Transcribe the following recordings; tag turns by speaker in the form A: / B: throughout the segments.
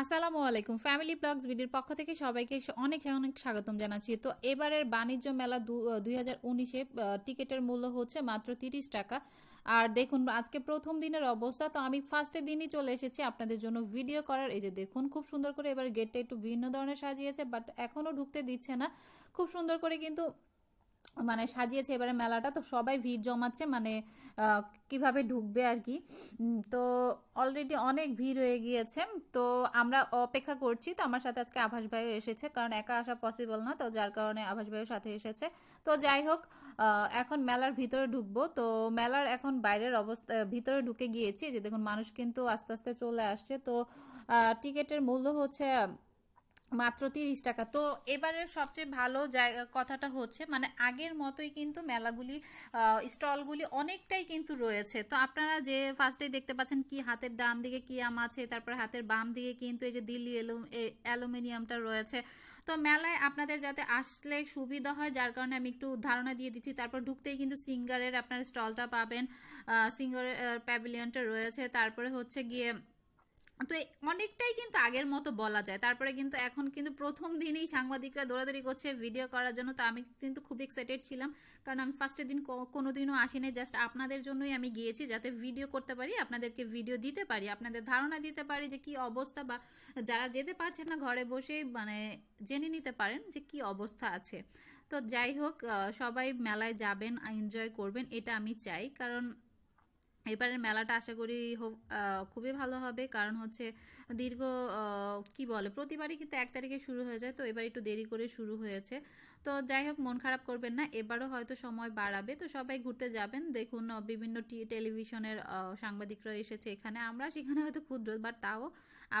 A: আসসালামু আলাইকুম। Family blogs ভিডিওর পক্ষ থেকে সবাইকে অনেক অনেক স্বাগতম জানাচ্ছি। তো এবারের বাণিজ্য মেলা দুই হাজার উনিশে টিকিটের মূল্য হচ্ছে মাত্র তিরিশ টাকা। আর দেখুন, আজকে প্রথম দিনের অবস্থা, তো আমি ফার্স্টের দিনই চলে এসেছি আপনাদের জন্য ভিডিও করার। এই যে দেখুন, খুব সুন্দর করে এবার গেটটা একটু ভিন্ন ধরনের সাজিয়েছে বাট এখনও ঢুকতে দিচ্ছে না। খুব সুন্দর করে কিন্তু মানে সাজিয়েছে এবারে মেলাটা, তো সবাই ভিড় জমাচ্ছে মানে কীভাবে ঢুকবে আর কি। তো অলরেডি অনেক ভিড় হয়ে গিয়েছে। তো আমরা অপেক্ষা করছি, তো আমার সাথে আজকে আভাস ভাইও এসেছে, কারণ একা আসা পসিবল না, তো যার কারণে আভাস ভাইয়ের সাথে এসেছে। তো যাই হোক এখন মেলার ভিতরে ঢুকবো। তো মেলার এখন বাইরের অবস্থা, ভিতরে ঢুকে গিয়েছি, যে দেখুন মানুষ কিন্তু আস্তে আস্তে চলে আসছে। তো টিকিটের মূল্য হচ্ছে মাত্র তিরিশ টাকা। তো এবারের সবচেয়ে ভালো জায়গা কথাটা হচ্ছে মানে আগের মতোই কিন্তু মেলাগুলি স্টলগুলি অনেকটাই কিন্তু রয়েছে। তো আপনারা যে ফার্স্টে দেখতে পাচ্ছেন কি হাতের ডান দিকে কি আম আছে, তারপর হাতের বাম দিকে কিন্তু এই যে দিল্লি অ্যালুমিনিয়ামটা রয়েছে। তো মেলায় আপনাদের যাতে আসলে সুবিধা হয়, যার কারণে আমি একটু ধারণা দিয়ে দিচ্ছি, তারপর ঢুকতেই কিন্তু সিঙ্গারের আপনার স্টলটা পাবেন। সিঙ্গারের প্যাভিলিয়নটা রয়েছে। তারপরে হচ্ছে গিয়ে তো অনেকটাই কিন্তু আগের মতো বলা যায়। তারপরে কিন্তু এখন কিন্তু প্রথম দিনেই সাংবাদিকরা দৌড়াদৌড়ি করছে ভিডিও করার জন্য। তো আমি কিন্তু খুব এক্সাইটেড ছিলাম। কারণ আমি ফার্স্টের দিন কোনো দিনও আসিনি। জাস্ট আপনাদের জন্যই আমি গিয়েছি যাতে ভিডিও করতে পারি, আপনাদেরকে ভিডিও দিতে পারি, আপনাদের ধারণা দিতে পারি যে কি অবস্থা বা যারা যেতে পারছেন না ঘরে বসেই মানে জেনে নিতে পারেন যে কি অবস্থা আছে। তো যাই হোক সবাই মেলায় যাবেন এনজয় করবেন, এটা আমি চাই। কারণ এবারের মেলাটা আশা করি খুবই ভালো হবে। কারণ হচ্ছে দীর্ঘ কি বলে, প্রতিবারই কিন্তু এক তারিখে শুরু হয়ে যায়, তো এবার একটু দেরি করে শুরু হয়েছে। তো যাই হোক, মন খারাপ করবেন না, এবারও হয়তো সময় বাড়াবে। তো সবাই ঘুরতে যাবেন, দেখুন বিভিন্ন টেলিভিশনের সাংবাদিকরা এসেছে এখানে। আমরা সেখানে হয়তো ক্ষুদ্র, বাট তাও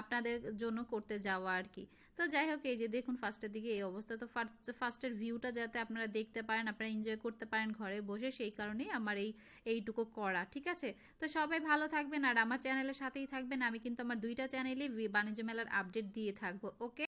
A: আপনাদের জন্য করতে যাওয়া আর কি। তো যাই হোক, এই যে দেখুন, ফার্স্টের দিকে এই অবস্থা। তো ফার্স্ট, ফার্স্টের ভিউটা যাতে আপনারা দেখতে পারেন, আপনারা এনজয় করতে পারেন ঘরে বসে, সেই কারণেই আমার এই, এইটুকু করা, ঠিক আছে? তো সবাই ভালো থাকবেন আর আমার চ্যানেলের সাথেই থাকবেন। আমি কিন্তু আমার দুইটা চ্যানেলে বাণিজ্য মেলার আপডেট দিয়ে থাকব। ওকে